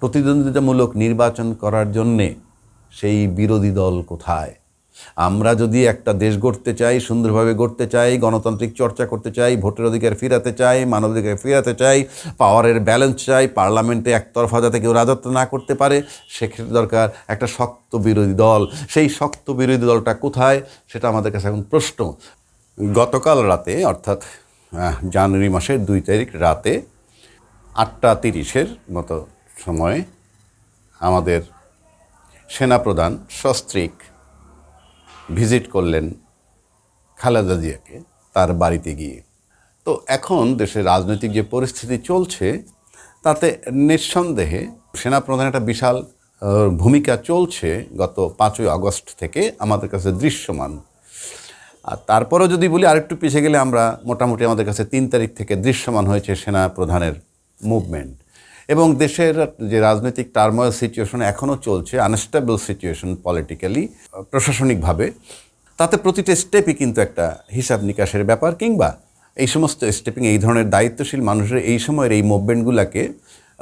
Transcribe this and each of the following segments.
প্রতিদ্বন্দ্বিতামূলক নির্বাচন করার জন্যে সেই বিরোধী দল কোথায়? আমরা যদি একটা দেশ গড়তে চাই, সুন্দরভাবে গড়তে চাই, গণতান্ত্রিক চর্চা করতে চাই, ভোটের অধিকার ফিরাতে চাই মানবাধিকার ফিরাতে চাই, পাওয়ারের ব্যালেন্স চাই, পার্লামেন্টে একতরফা যাতে কেউ রাজত্ব না করতে পারে, সেক্ষেত্রে দরকার একটা শক্ত বিরোধী দল। সেই শক্ত বিরোধী দলটা কোথায়? সেটা আমাদের কাছে এখন প্রশ্ন। গতকাল রাতে, অর্থাৎ জানুয়ারি মাসের দুই তারিখ রাতে, আটটা তিরিশের মতো সময়ে আমাদের সেনাপ্রধান সস্ত্রীক ভিজিট করলেন খালেদা জিয়াকে তার বাড়িতে গিয়ে। তো এখন দেশের রাজনৈতিক যে পরিস্থিতি চলছে, তাতে নিঃসন্দেহে সেনাপ্রধানের একটা বিশাল ভূমিকা চলছে গত পাঁচই আগস্ট থেকে আমাদের কাছে দৃশ্যমান। আর তারপরেও যদি বলি, আরেকটু পিছিয়ে গেলে আমরা মোটামুটি আমাদের কাছে তিন তারিখ থেকে দৃশ্যমান হয়েছে সেনা প্রধানের মুভমেন্ট এবং দেশের যে রাজনৈতিক টার্ময়াল সিচুয়েশন এখনও চলছে আনস্টেবল সিচুয়েশন পলিটিক্যালি প্রশাসনিকভাবে, তাতে প্রতিটা স্টেপই কিন্তু একটা হিসাব নিকাশের ব্যাপার কিংবা এই সমস্ত স্টেপিং এই ধরনের দায়িত্বশীল মানুষের এই সময়ের এই মুভমেন্টগুলোকে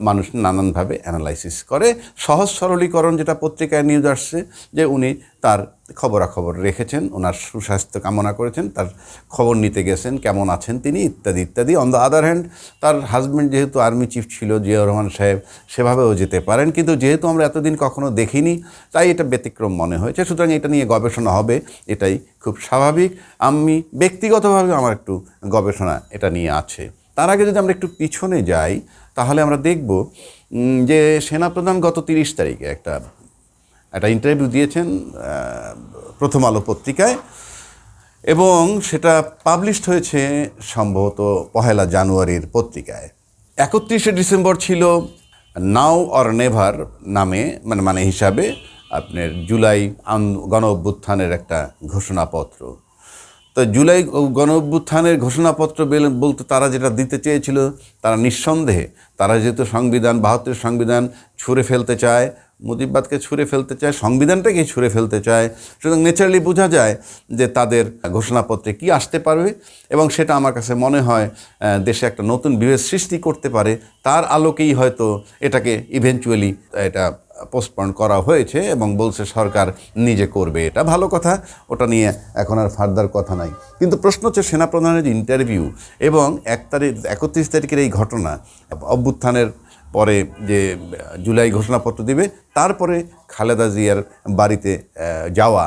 মানুষ নানানভাবে অ্যানালাইসিস করে। সহজ সরলীকরণ যেটা পত্রিকায় নিউজ আসছে, যে উনি তার খবরাখবর রেখেছেন, ওনার সুস্বাস্থ্য কামনা করেছেন, তার খবর নিতে গেছেন, কেমন আছেন তিনি, ইত্যাদি ইত্যাদি। অন দ্য আদার হ্যান্ড তার হাজব্যান্ড যেহেতু আর্মি চিফ ছিল, জিয়াউর রহমান সাহেব, সেভাবেও যেতে পারেন। কিন্তু যেহেতু আমরা এতদিন কখনো দেখিনি, তাই এটা ব্যতিক্রম মনে হয়েছে। সুতরাং এটা নিয়ে গবেষণা হবে, এটাই খুব স্বাভাবিক। আমি ব্যক্তিগতভাবে আমার একটু গবেষণা এটা নিয়ে আছে। তার আগে যদি আমরা একটু পিছনে যাই তাহলে আমরা দেখব যে সেনাপ্রধান গত তিরিশ তারিখে একটা একটা ইন্টারভিউ দিয়েছেন প্রথম আলো পত্রিকায়, এবং সেটা পাবলিশড হয়েছে সম্ভবত পহেলা জানুয়ারির পত্রিকায়। একত্রিশে ডিসেম্বর ছিল নাও অর নেভার নামে মানে মানে হিসাবে আপনার জুলাই গণ অভ্যুত্থানের একটা ঘোষণাপত্র। তো জুলাই গণ অভ্যুত্থানের ঘোষণাপত্র বলতে তারা যেটা দিতে চেয়েছিল, তারা নিঃসন্দেহে, তারা যেহেতু সংবিধান, বাহাত্তর সংবিধান ছুঁড়ে ফেলতে চায়, মুজিববাদকে ছুঁড়ে ফেলতে চায়, সংবিধানটাকেই ছুঁড়ে ফেলতে চায়, সুতরাং নেচারালি বোঝা যায় যে তাদের ঘোষণাপত্রে কি আসতে পারবে এবং সেটা আমার কাছে মনে হয় দেশে একটা নতুন বিভেদ সৃষ্টি করতে পারে, তার আলোকেই হয়তো এটাকে ইভেনচুয়ালি এটা পোস্টপন করা হয়েছে এবং বলছে সরকার নিজে করবে এটা। ভালো কথা, ওটা নিয়ে এখন আর ফার্দার কথা নাই। কিন্তু প্রশ্ন হচ্ছে সেনাপ্রধানের ইন্টারভিউ এবং এক তারিখ, একত্রিশ তারিখের এই ঘটনা, অভ্যুত্থানের পরে যে জুলাই ঘোষণাপত্র দিবে, তারপরে খালেদা জিয়ার বাড়িতে যাওয়া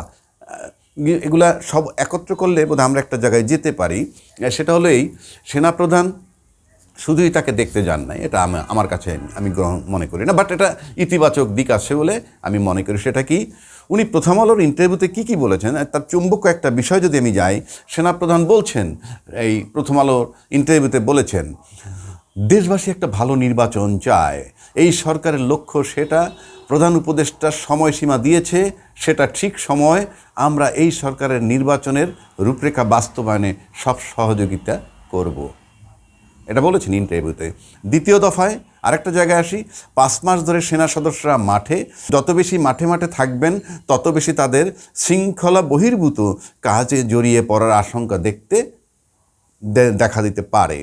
এগুলা সব একত্র করলে বোধহয় আমরা একটা জায়গায় যেতে পারি। সেটা হলো এই, সেনাপ্রধান শুধুই তাকে দেখতে যান নাই, এটা আমা- আমার কাছে আমি গ্রহণ মনে করি না বাট এটা ইতিবাচক দিক আছে বলে আমি মনে করি সেটা কি? উনি প্রথম আলোর ইন্টারভিউতে কী কী বলেছেন? তার চুম্বক একটা বিষয় যদি আমি যাই, সেনাপ্রধান বলছেন, এই প্রথম আলোর ইন্টারভিউতে বলেছেন, দেশবাসী একটা ভালো নির্বাচন চায়। এই সরকারের লক্ষ্য সেটা, প্রধান উপদেষ্টা সময়সীমা দিয়েছে, সেটা ঠিক সময়, আমরা এই সরকারের নির্বাচনের রূপরেখা বাস্তবায়নে সব সহযোগিতা করব। এটা বলেছেন ইন্টারভিউতে। দ্বিতীয় দফায় আরেকটা জায়গায় আসি, পাঁচ মাস ধরে সেনা সদস্যরা মাঠে, যত বেশি মাঠে মাঠে থাকবেন, তত বেশি তাদের শৃঙ্খলা বহির্ভূত কাজে জড়িয়ে পড়ার আশঙ্কা দেখতে দেখা দিতে পারে।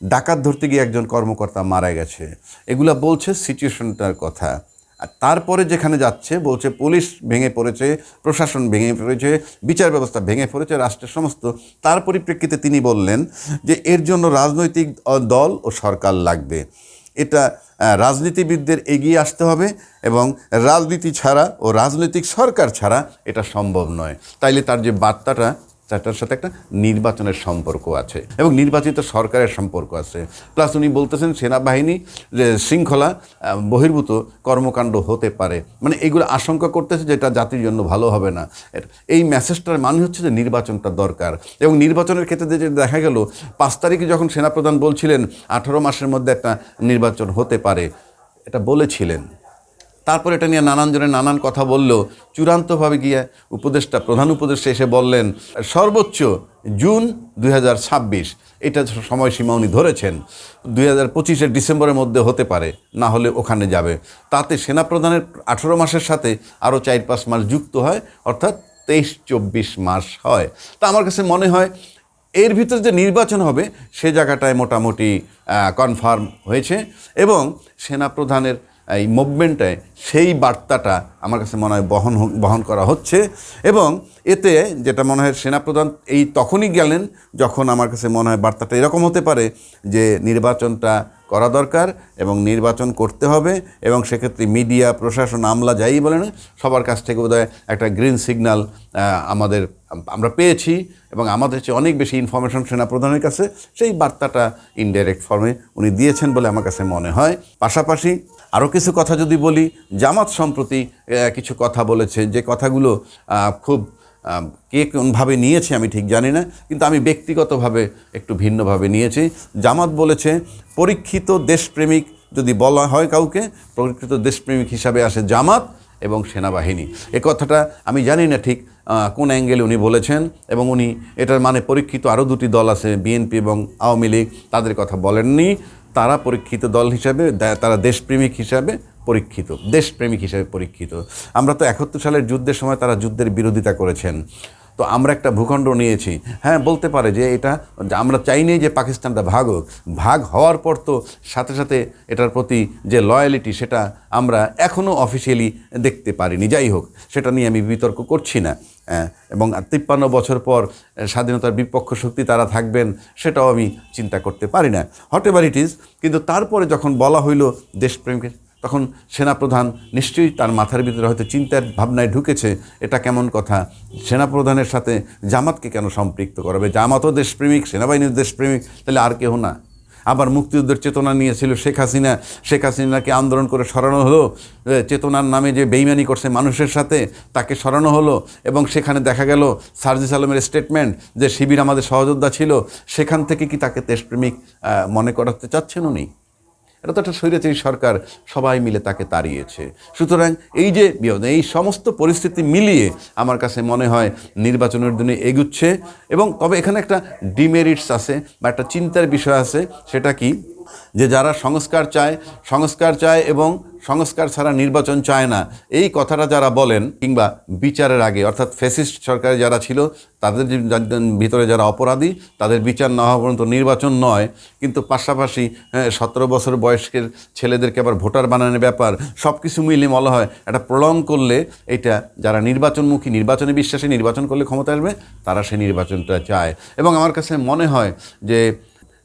ডাকাত ধরতে গিয়ে একজন কর্মকর্তা মারা গেছে। এগুলা বলছে সিচুয়েশনটার কথা। আর তারপরে যেখানে যাচ্ছে, বলছে পুলিশ ভেঙে পড়েছে, প্রশাসন ভেঙে পড়েছে, বিচার ব্যবস্থা ভেঙে পড়েছে, রাষ্ট্রের সমস্ত। তার পরিপ্রেক্ষিতে তিনি বললেন যে এর জন্য রাজনৈতিক দল ও সরকার লাগবে। এটা রাজনীতিবিদদের এগিয়ে আসতে হবে এবং রাজনীতি ছাড়া ও রাজনৈতিক সরকার ছাড়া এটা সম্ভব নয়। তাইলে তার যে বার্তাটা তাটার সাথে একটা নির্বাচনের সম্পর্ক আছে এবং নির্বাচিত সরকারের সম্পর্ক আছে। প্লাস উনি বলতেছেন সেনাবাহিনী যে শৃঙ্খলা বহির্ভূত কর্মকাণ্ড হতে পারে। মানে এগুলো আশঙ্কা করতেছে যেটা জাতির জন্য ভালো হবে না। এই মেসেজটার মানে হচ্ছে যে নির্বাচনটা দরকার। এবং নির্বাচনের ক্ষেত্রে যে দেখা গেল, পাঁচ তারিখে যখন সেনাপ্রধান বলছিলেন, আঠারো মাসের মধ্যে একটা নির্বাচন হতে পারে, এটা বলেছিলেন। তারপর এটা নিয়ে নানান জনের নানান কথা বললেও চূড়ান্তভাবে গিয়ে উপদেষ্টা, প্রধান উপদেষ্টা এসে বললেন, সর্বোচ্চ জুন দুই হাজার ছাব্বিশ, এটা সময়সীমা উনি ধরেছেন, দুই হাজার পঁচিশের ডিসেম্বরের মধ্যে হতে পারে, না হলে ওখানে যাবে। তাতে সেনাপ্রধানের আঠেরো মাসের সাথে আরও চার পাঁচ মাস যুক্ত হয়, অর্থাৎ তেইশ চব্বিশ মাস হয়। তা আমার কাছে মনে হয় এর ভিতরে যে নির্বাচন হবে, সে জায়গাটায় মোটামুটি কনফার্ম হয়েছে এবং সেনাপ্রধানের এই মুভমেন্টে সেই বার্তাটা আমার কাছে মনে হয় বহন বহন করা হচ্ছে এবং এতে যেটা মনে হয় সেনাপ্রধান এই তখনই গেলেন যখন আমার কাছে মনে হয় বার্তাটা এরকম হতে পারে যে নির্বাচনটা করা দরকার এবং নির্বাচন করতে হবে এবং সেক্ষেত্রে মিডিয়া, প্রশাসন, আমলা যাই বলেন, সবার কাছ থেকে বোধহয় একটা গ্রিন সিগন্যাল আমাদের, আমরা পেয়েছি এবং আমাদের চেয়ে অনেক বেশি ইনফরমেশন সেনাপ্রধানের কাছে সেই বার্তাটা ইনডাইরেক্ট ফর্মে উনি দিয়েছেন বলে আমার কাছে মনে হয়। পাশাপাশি আরও কিছু কথা যদি বলি, জামাত সম্প্রতি কিছু কথা বলেছে, যে কথাগুলো খুব কে কোনভাবে নিয়েছে আমি ঠিক জানি না, কিন্তু আমি ব্যক্তিগতভাবে একটু ভিন্নভাবে নিয়েছি। জামাত বলেছে, পরীক্ষিত দেশপ্রেমিক যদি বলা হয় কাউকে, পরীক্ষিত দেশপ্রেমিক হিসাবে আসে জামাত এবং সেনাবাহিনী। এ কথাটা আমি জানি না ঠিক কোন অ্যাঙ্গেলে উনি বলেছেন, এবং উনি এটার মানে পরীক্ষিত আরও দুটি দল আছে, বিএনপি এবং আওয়ামী লীগ, তাদের কথা বলেননি। তারা পরীক্ষিত দল হিসাবে তারা দেশপ্রেমিক হিসাবে পরীক্ষিত, দেশপ্রেমিক হিসাবে পরীক্ষিত। আমরা তো একাত্তর সালের যুদ্ধের সময় তারা যুদ্ধের বিরোধিতা করেছেন। তো আমরা একটা ভূখণ্ড নিয়েছি। হ্যাঁ বলতে পারে যে এটা, আমরা চাইনি যে পাকিস্তানটা ভাগ হোক। ভাগ হওয়ার পর তো সাথে সাথে এটার প্রতি যে লয়ালিটি সেটা আমরা এখনও অফিসিয়ালি দেখতে পারিনি। যাই হোক, সেটা নিয়ে আমি বিতর্ক করছি না। এবং তিপ্পান্ন বছর পর স্বাধীনতার বিপক্ষ শক্তি তারা থাকবেন, সেটাও আমি চিন্তা করতে পারি না। হট এভার ইট ইজ কিন্তু তারপরে যখন বলা হইল দেশপ্রেমকে তখন সেনাপ্রধান নিশ্চয়ই তার মাথার ভিতরে হয়তো চিন্তার ভাবনায় ঢুকেছে, এটা কেমন কথা? সেনাপ্রধানের সাথে জামাতকে কেন সম্পৃক্ত করাবে? জামাতও দেশপ্রেমিক, সেনাবাহিনীর দেশপ্রেমিক, তাহলে আর কেউ না। আবার মুক্তিযুদ্ধের চেতনা নিয়েছিল শেখ হাসিনা। শেখ হাসিনাকে আন্দোলন করে সরানো হলো। চেতনার নামে যে বেইমানি করছে মানুষের সাথে, তাকে সরানো হলো এবং সেখানে দেখা গেল সার্জিস আলমের স্টেটমেন্ট যে শিবির আমাদের সহযোদ্ধা ছিল, সেখান থেকে কি তাকে দেশপ্রেমিক মনে করাতে চাচ্ছেন উনি? এটা তো একটা স্বৈরাচারী সরকার, সবাই মিলে তাকে তাড়িয়েছে। সুতরাং এই যে এই সমস্ত পরিস্থিতি মিলিয়ে আমার কাছে মনে হয় নির্বাচনের দিনে এগুচ্ছে। এবং তবে এখানে একটা ডিমেরিটস আছে বা একটা চিন্তার বিষয় আছে, সেটা কি? যে যারা সংস্কার চায় সংস্কার চায় এবং সংস্কার ছাড়া নির্বাচন চায় না। এই কথাটা যারা বলেন কিংবা বিচারের আগে, অর্থাৎ ফেসিস্ট সরকারে যারা ছিল, তাদের ভিতরে যারা অপরাধী, তাদের বিচার না হওয়া পর্যন্ত নির্বাচন নয়। কিন্তু পাশাপাশি সতেরো বছর বয়স্কের ছেলেদেরকে আবার ভোটার বানানোর ব্যাপার সব কিছু মিলিয়ে বলা হয় এটা প্রলং করলে এটা যারা নির্বাচনমুখী, নির্বাচনে বিশ্বাসী, নির্বাচন করলে ক্ষমতা আসবে, তারা সেই নির্বাচনটা চায়। এবং আমার কাছে মনে হয় যে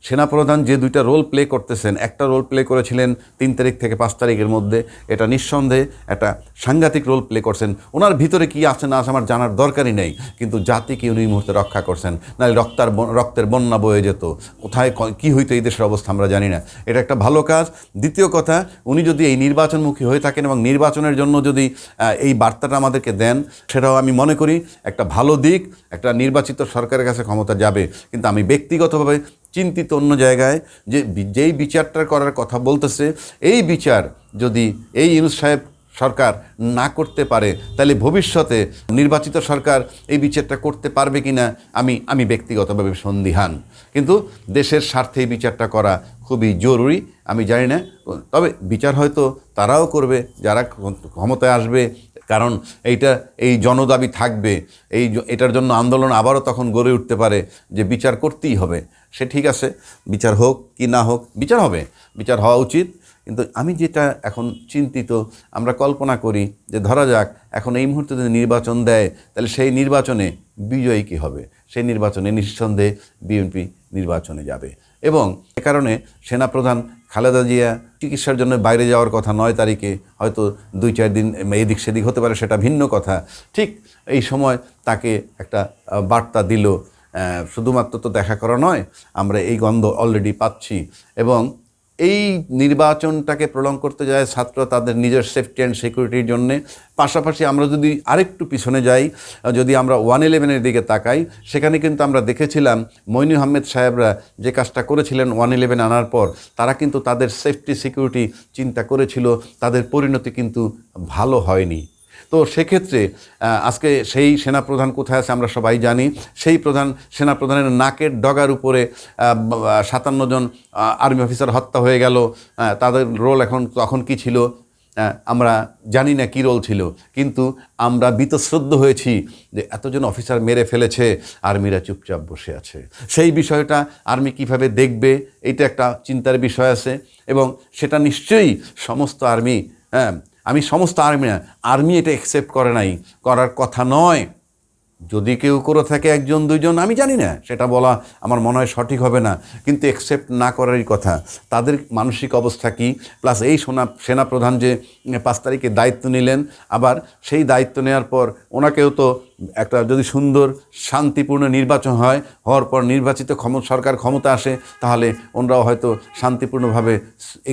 সেনাপ্রধান যে দুইটা রোল প্লে করতেছেন, একটা রোল প্লে করেছিলেন তিন তারিখ থেকে পাঁচ তারিখের মধ্যে, এটা নিঃসন্দেহে একটা সাংঘাতিক রোল প্লে করছেন। ওনার ভিতরে কি আছে না আছে আমার জানার দরকারই নেই, কিন্তু জাতিকে উনি মুহূর্তে রক্ষা করছেন। নাহলে রক্তার রক্তের বন্যা বয়ে যেত। কোথায় কি হইতো এই দেশের অবস্থা আমরা জানি না। এটা একটা ভালো কাজ। দ্বিতীয় কথা, উনি যদি এই নির্বাচনমুখী হয়ে থাকেন এবং নির্বাচনের জন্য যদি এই বার্তাটা আমাদেরকে দেন, সেটাও আমি মনে করি একটা ভালো দিক। একটা নির্বাচিত সরকারের কাছে ক্ষমতা যাবে। কিন্তু আমি ব্যক্তিগতভাবে চিন্তিত অন্য জায়গায় যে যেই বিচারটা করার কথা বলতেছে, এই বিচার যদি এই ইউনুস সাহেব সরকার না করতে পারে, তাহলে ভবিষ্যতে নির্বাচিত সরকার এই বিচারটা করতে পারবে কি না আমি আমি ব্যক্তিগতভাবে সন্দিহান। কিন্তু দেশের স্বার্থে এই বিচারটা করা খুবই জরুরি, আমি জানি না। তবে বিচার হয়তো তারাও করবে, যারা ক্ষমতায় আসবে, কারণ এইটা, এই জনদাবি থাকবে, এই এটার জন্য আন্দোলন আবারও তখন গড়ে উঠতে পারে, যে বিচার করতেই হবে। সে ঠিক আছে, বিচার হোক কি না হোক, বিচার হবে, বিচার হওয়া উচিত। কিন্তু আমি যেটা এখন চিন্তিত, আমরা কল্পনা করি যে ধরা যাক, এখন এই মুহূর্তে যদি নির্বাচন দেয়, তাহলে সেই নির্বাচনে বিজয়ী কী হবে? সেই নির্বাচনে নিঃসন্দেহে বিএনপি নির্বাচনে যাবে। এবং এ কারণে সেনাপ্রধান খালেদা জিয়া চিকিৎসার জন্য বাইরে যাওয়ার কথা নয় তারিখে, হয়তো দুই চার দিন এদিক সেদিক হতে পারে, সেটা ভিন্ন কথা। ঠিক এই সময় তাকে একটা বার্তা দিল শুধুমাত্র তো দেখা করা নয়, আমরা এই গন্ধ অলরেডি পাচ্ছি। এবং এই নির্বাচনটাকে প্রলং করতে যায় ছাত্র তাদের নিজের সেফটি অ্যান্ড সিকিউরিটির জন্যে। পাশাপাশি আমরা যদি আরেকটু পিছনে যাই, যদি আমরা ওয়ান ইলেভেনের দিকে তাকাই, সেখানে কিন্তু আমরা দেখেছিলাম মইনু আহমেদ সাহেবরা যে কাজটা করেছিলেন ওয়ান ইলেভেন আনার পর, তারা কিন্তু তাদের সেফটি সিকিউরিটি চিন্তা করেছিল, তাদের পরিণতি কিন্তু ভালো হয়নি। তো সেক্ষেত্রে আজকে সেই সেনাপ্রধান কোথায় আছে আমরা সবাই জানি। সেই প্রধান, সেনাপ্রধানের নাকের ডগার উপরে সাতান্ন জন আর্মি অফিসার হত্যা হয়ে গেল। তাদের রোল এখন, তখন কি ছিল? আমরা জানি না কী রোল ছিল। কিন্তু আমরা বীতশ্রদ্ধ হয়েছি যে এতজন অফিসার মেরে ফেলেছে, আর্মিরা চুপচাপ বসে আছে। সেই বিষয়টা আর্মি কীভাবে দেখবে, এইটা একটা চিন্তার বিষয় আছে। এবং সেটা নিশ্চয়ই সমস্ত আর্মি হ্যাঁ আমি সমস্ত আর্মি আর্মি এটা অ্যাকসেপ্ট করে নাই, করার কথা নয়। যদি কেউ করে থাকে একজন, দুইজন, আমি জানি না, সেটা বলা আমার মনে হয় সঠিক হবে না, কিন্তু অ্যাকসেপ্ট না করারই কথা। তাদের মানসিক অবস্থা কি? প্লাস এই সোনা, সেনাপ্রধান যে পাঁচ তারিখে দায়িত্ব নিলেন, আবার সেই দায়িত্ব নেওয়ার পর ওনাকেও তো একটা যদি সুন্দর, শান্তিপূর্ণ নির্বাচন হয়, হওয়ার পর নির্বাচিত ক্ষম, সরকার ক্ষমতা আসে, তাহলে ওনারাও হয়তো শান্তিপূর্ণভাবে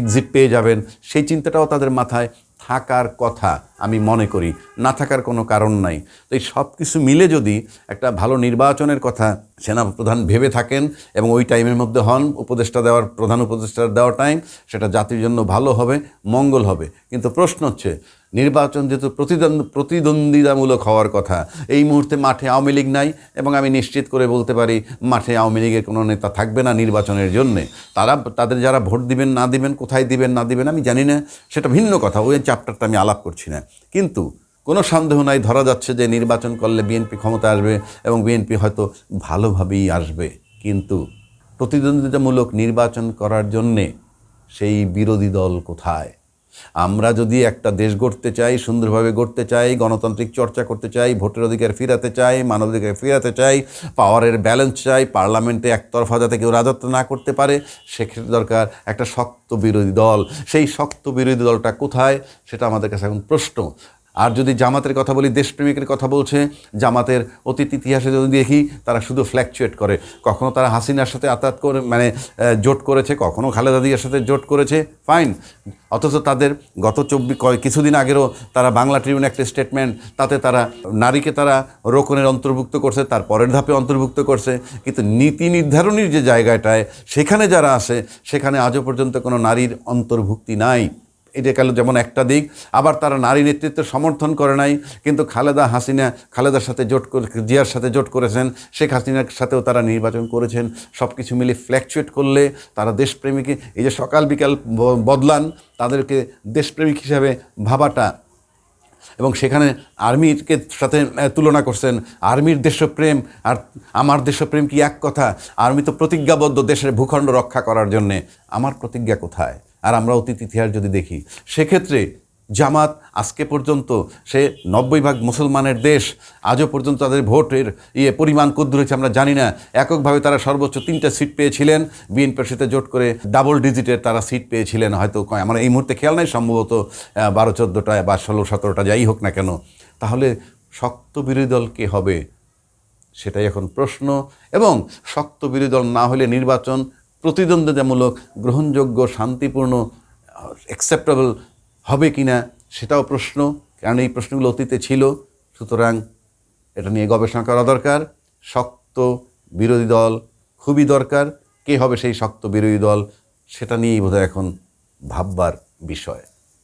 এক্সিট পেয়ে যাবেন। সেই চিন্তাটাও তাদের মাথায় থাকার কথা। আমি মনে করি, না থাকার কোনো কারণ নাই। তো এই সব কিছু মিলে যদি একটা ভালো নির্বাচনের কথা সেনাপ্রধান ভেবে থাকেন এবং ওই টাইমের মধ্যে হন, উপদেষ্টা দেওয়ার, প্রধান উপদেষ্টা দেওয়ার টাইম, সেটা জাতির জন্য ভালো হবে, মঙ্গল হবে। কিন্তু প্রশ্ন হচ্ছে, নির্বাচন যেহেতু প্রতিদ্বন্দ্ব প্রতিদ্বন্দ্বিতামূলক হওয়ার কথা, এই মুহূর্তে মাঠে আওয়ামী লীগ নাই এবং আমি নিশ্চিত করে বলতে পারি, মাঠে আওয়ামী লীগের কোনো নেতা থাকবে না নির্বাচনের জন্যে। তারা, তাদের যারা ভোট দিবেন, না দিবেন, কোথায় দিবেন, না দিবেন, আমি জানি না, সেটা ভিন্ন কথা। ওই চ্যাপ্টারটা আমি আলাপ করছি না। কিন্তু কোনো সন্দেহ নাই, ধরা যাচ্ছে যে নির্বাচন করলে বিএনপি ক্ষমতা আসবে এবং বিএনপি হয়তো ভালোভাবেই আসবে। কিন্তু প্রতিদ্বন্দ্বিতামূলক নির্বাচন করার জন্যে সেই বিরোধী দল কোথায়? আমরা যদি একটা দেশ গড়তে চাই, সুন্দরভাবে গড়তে চাই, গণতান্ত্রিক চর্চা করতে চাই, ভোটের অধিকার ফিরাতে চাই মানবাধিকার ফিরাতে চাই, পাওয়ারের ব্যালেন্স চাই, পার্লামেন্টে একতরফা যাতে কেউ রাজত্ব না করতে পারে, সেক্ষেত্রে দরকার একটা শক্ত বিরোধী দল। সেই শক্ত বিরোধী দলটা কোথায়? সেটা আমাদের কাছে এখন প্রশ্ন। আর যদি জামাতের কথা বলি, দেশপ্রেমিকের কথা বলছে, জামাতের অতীত ইতিহাসে যদি দেখি, তারা শুধু ফ্ল্যাকচুয়েট করে। কখনো তারা হাসিনার সাথে আতাত করে মানে জোট করেছে, কখনো খালেদা জিয়ার সাথে জোট করেছে ফাইন অথচ তাদের গত চব্বিশ কিছুদিন আগেরও তারা বাংলা ট্রিবিউন একটা স্টেটমেন্ট তাতে তারা নারীকে তারা রোকনের অন্তর্ভুক্ত করছে, তার পরের ধাপে অন্তর্ভুক্ত করছে। কিন্তু নীতি নির্ধারণীর যে জায়গাটায়, সেখানে যারা আসে সেখানে আজও পর্যন্ত কোনো নারীর অন্তর্ভুক্তি নাই। এটা গেল যেমন একটা দিক। আবার তারা নারী নেতৃত্বের সমর্থন করে নাই, কিন্তু খালেদা হাসিনা খালেদার সাথে জোট করে, জিয়ার সাথে জোট করেছেন, শেখ হাসিনার সাথেও তারা নির্বাচন করেছেন। সব কিছু মিলে ফ্ল্যাকচুয়েট করলে তারা দেশপ্রেমিকে, এই যে সকাল বিকাল বদলান, তাদেরকে দেশপ্রেমিক হিসাবে ভাবাটা এবং সেখানে আর্মিকে সাথে তুলনা করছেন। আর্মির দেশপ্রেম আর আমার দেশপ্রেম কি এক কথা? আর্মি তো প্রতিজ্ঞাবদ্ধ দেশের ভূখণ্ড রক্ষা করার জন্যে। আমার প্রতিজ্ঞা কোথায়? আর আমরা অতীত ইতিহাস যদি দেখি, সেক্ষেত্রে জামাত আজকে পর্যন্ত সে নব্বই ভাগ মুসলমানের দেশ, আজও পর্যন্ত তাদের ভোটের ইয়ে পরিমাণ কদ্দুর হয়েছে, আমরা জানি না। এককভাবে তারা সর্বোচ্চ তিনটা সিট পেয়েছিলেন, বিএনপির সাথে জোট করে ডাবল ডিজিটের তারা সিট পেয়েছিলেন। হয়তো আমার এই মুহূর্তে খেয়াল নাই সম্ভবত বারো চোদ্দোটা বা ষোলো সতেরোটা যাই হোক না কেন। তাহলে শক্ত বিরোধী দল কে হবে? সেটাই এখন প্রশ্ন। এবং শক্ত বিরোধী দল না হলে নির্বাচন প্রতিদ্বন্দ্বিতামূলক, গ্রহণযোগ্য, শান্তিপূর্ণ অ্যাকসেপ্টেবল হবে কি না সেটাও প্রশ্ন, কারণ এই প্রশ্নগুলো অতীতে ছিল। সুতরাং এটা নিয়ে গবেষণা করা দরকার। শক্ত বিরোধী দল খুবই দরকার। কে হবে সেই শক্ত বিরোধী দল সেটা নিয়েই বোধহয় এখন ভাববার বিষয়।